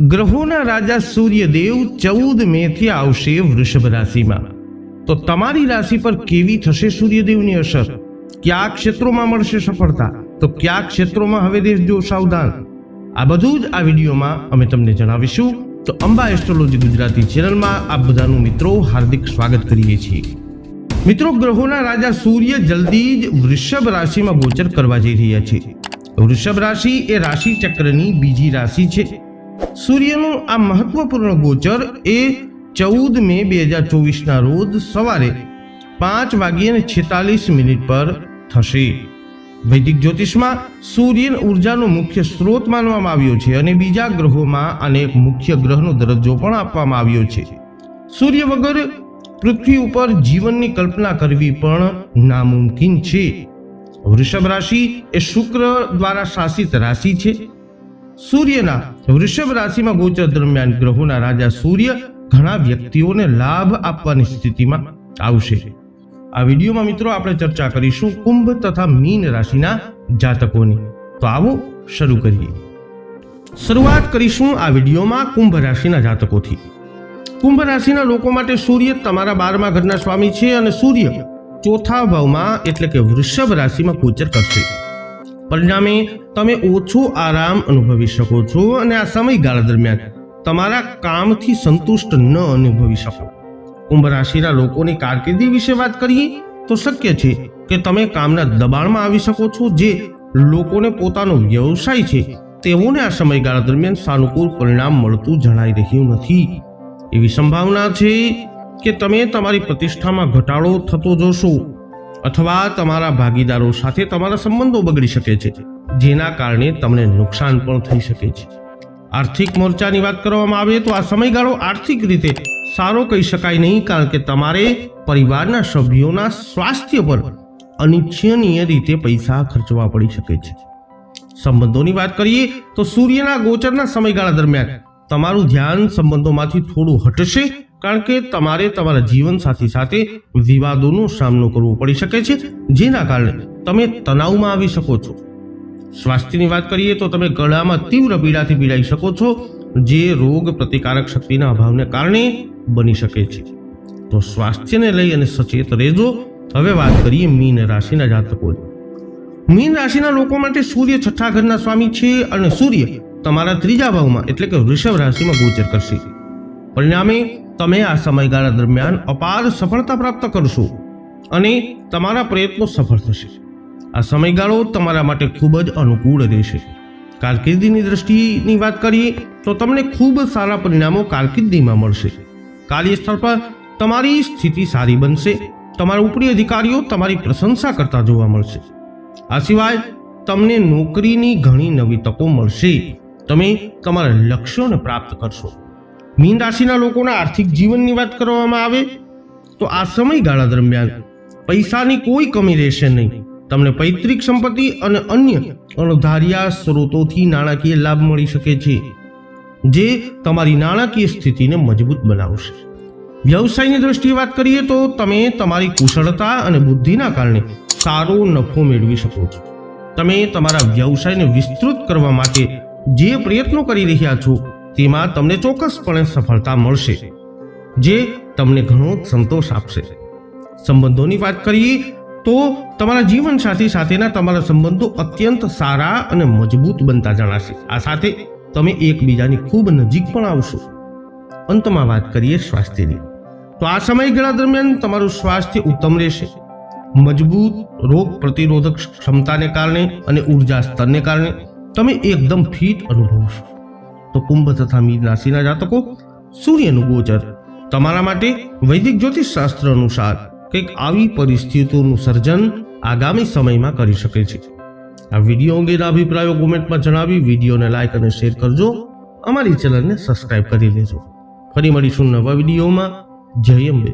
ગ્રહોના રાજા સૂર્યદેવ ચૌદ મે થી આવશે વૃષભ રાશિમાં. તો તમારી રાશિ પર કેવી થશે સૂર્યદેવની અસર? કયા ક્ષેત્રોમાં મળશે સફળતા? તો કયા ક્ષેત્રોમાં હવે દેશજો સાવધાન? આ બધું જ આ વિડીયોમાં અમે તમને જણાવીશું. તો અંબા એસ્ટ્રોલોજી ગુજરાતી ચેનલમાં આપ બધાનું મિત્રો હાર્દિક સ્વાગત કરીએ છીએ. મિત્રો, ગ્રહોના રાજા સૂર્ય જલ્દી જ વૃષભ રાશિમાં ગોચર કરવા જઈ રહ્યા છે. વૃષભ રાશિ એ રાશિ ચક્રની બીજી રાશિ છે. સૂર્યનું આ મહત્વપૂર્ણ ગોચર એ ચૌદ મે બે હજાર ચોવીસના રોજ સવારે પાંચ વાગ્યે અને છેતાલીસ મિનિટ પર થશે. વૈદિક જ્યોતિષમાં સૂર્ય ઉર્જાનો મુખ્ય સ્ત્રોત માનવામાં આવ્યો છે અને બીજા ગ્રહોમાં આને મુખ્ય ગ્રહનો દરજ્જો પણ આપવામાં આવ્યો છે. સૂર્ય વગર પૃથ્વી ઉપર જીવનની કલ્પના કરવી પણ નામુમકિન છે. વૃષભ રાશિ એ શુક્ર દ્વારા શાસિત રાશિ છે. સૂર્યના વૃષભ રાશિમાં ગોચર દરમિયાન ગ્રહોના રાજા સૂર્ય ઘણા વ્યક્તિઓને લાભ આપવાની સ્થિતિમાં આવશે. આ વિડીયોમાં મિત્રો આપણે ચર્ચા કરીશું કુંભ તથા મીન રાશિના જાતકોની. તો આવો શરૂ કરીએ. શરૂઆત કરીશું આ વિડીયોમાં કુંભ રાશિના જાતકોથી. કુંભ રાશિના લોકો માટે સૂર્ય તમારા બારમા ઘરના સ્વામી છે અને સૂર્ય ચોથા ભાવમાં એટલે કે વૃષભ રાશિમાં ગોચર કરશે. પરિણામે તમે ઓછો આરામ અનુભવી શકો છો અને આ સમયગાળા દરમિયાન તમારા કામથી સંતુષ્ટ ન અનુભવી શકો. કુંભ રાશિના લોકોની કારકિર્દી વિશે વાત કરીએ તો શક્ય છે કે તમે કામના દબાણમાં આવી શકો છો જે લોકોને પોતાનો વ્યવસાય છે તેઓને આ સમયગાળા દરમિયાન સાનુકૂળ પરિણામ મળતું જણાઈ રહ્યું નથી. એવી સંભાવના છે કે તમે તમારી પ્રતિષ્ઠામાં ઘટાડો થતો જોશો. અથવા તમારા ભાગીદારો સાથે તમારા સંબંધો બગડી શકે છે, જેના કારણે તમને નુકસાન પણ થઈ શકે છે. આર્થિક મોરચાની વાત કરવામાં આવે તો આ સમયગાળો આર્થિક રીતે સારો કહી શકાય નહીં, કારણ કે તમારે પરિવારના સભ્યોના સ્વાસ્થ્ય પર અનિચ્છનીય રીતે પૈસા ખર્ચવા પડી શકે છે. સંબંધોની વાત કરીએ તો સૂર્યના ગોચરના સમયગાળા દરમિયાન તમારું ધ્યાન સંબંધોમાંથી થોડું હટશે કારણ કે તમારે તમારા જીવનસાથી સાથે વિવાદોનો સામનો કરવો પડી શકે છે, જેના કારણે તમે તણાવમાં આવી શકો છો. સ્વાસ્થ્યની વાત કરીએ તો તમે ગળામાં તીવ્ર પીડાથી પીડાઈ શકો છો, જે રોગ પ્રતિકારક શક્તિના અભાવને કારણે બની શકે છે. તો સ્વાસ્થ્યને લઈ અને સચેત રહેજો. હવે વાત કરીએ મીન રાશિના જાતકોની. મીન રાશિના લોકો માટે સૂર્ય છઠ્ઠા ઘરના સ્વામી છે અને સૂર્ય તમારા ત્રીજા ભાવમાં, એટલે કે વૃષભ રાશિમાં ગોચર કરશે. પરિણામે તમે આ સમયગાળા દરમિયાન અપાર સફળતા પ્રાપ્ત કરશો અને તમારા પ્રયત્નો સફળ થશે. આ સમયગાળો તમારા માટે ખૂબ જ અનુકૂળ રહેશે. કારકિર્દીની દ્રષ્ટિની વાત કરીએ તો તમને ખૂબ સારા પરિણામો કારકિર્દીમાં મળશે. કાર્યસ્થળ પર તમારી સ્થિતિ સારી બનશે. તમારા ઉપરી અધિકારીઓ તમારી પ્રશંસા કરતા જોવા મળશે. આ સિવાય તમને નોકરીની ઘણી નવી તકો મળશે. તમે તમારા લક્ષ્યોને પ્રાપ્ત કરશો. મીન રાશિના લોકોના આર્થિક જીવનની વાત કરવામાં આવે તો આ સમયગાળા દરમિયાન પૈસાની કોઈ કમી રહેશે નહીં. તમને પૈતૃક સંપત્તિ અને અન્ય અણધાર્યા સ્ત્રોતોથી નાણાકીય લાભ મળી શકે છે, જે તમારી નાણાકીય સ્થિતિને મજબૂત બનાવશે. વ્યવસાયની દ્રષ્ટિએ વાત કરીએ તો તમે તમારી કુશળતા અને બુદ્ધિના કારણે સારો નફો મેળવી શકો છો. તમે તમારા વ્યવસાયને વિસ્તૃત કરવા માટે જે પ્રયત્નો કરી રહ્યા છો તેમાં તમને ચોક્કસપણે સફળતા મળશે, જે તમને ઘણો સંતોષ આપશે. સંબંધોની વાત કરીએ તો તમારા જીવનસાથી સાથેના તમારા સંબંધો અત્યંત સારા અને મજબૂત બનતા જણાશે. આ સાથે તમે એકબીજાની ખૂબ નજીક પણ આવશો. અંતમાં વાત કરીએ સ્વાસ્થ્યની. તો આ સમયગાળા દરમિયાન તમારું સ્વાસ્થ્ય ઉત્તમ રહેશે. મજબૂત રોગ પ્રતિરોધક ક્ષમતાને કારણે અને ઊર્જા સ્તરને કારણે તમે એકદમ ફિટ અનુભવશો. તો કુંભ તથા મીન રાશિના જાતકો સૂર્યનું ગોચર. તમારા માટે વૈદિક જ્યોતિષ શાસ્ત્ર અનુસાર કંઈક આવી પરિસ્થિતિઓનું સર્જન આગામી સમયમાં કરી શકે છે. આ વીડિયો અંગેના અભિપ્રાયો કોમેન્ટમાં જણાવી વિડીયોને લાઇક અને શેર કરજો. અમારી ચેનલને સબસ્ક્રાઇબ કરી લેજો. ફરી મળીશું નવા વિડીયોમાં. જય અંબે.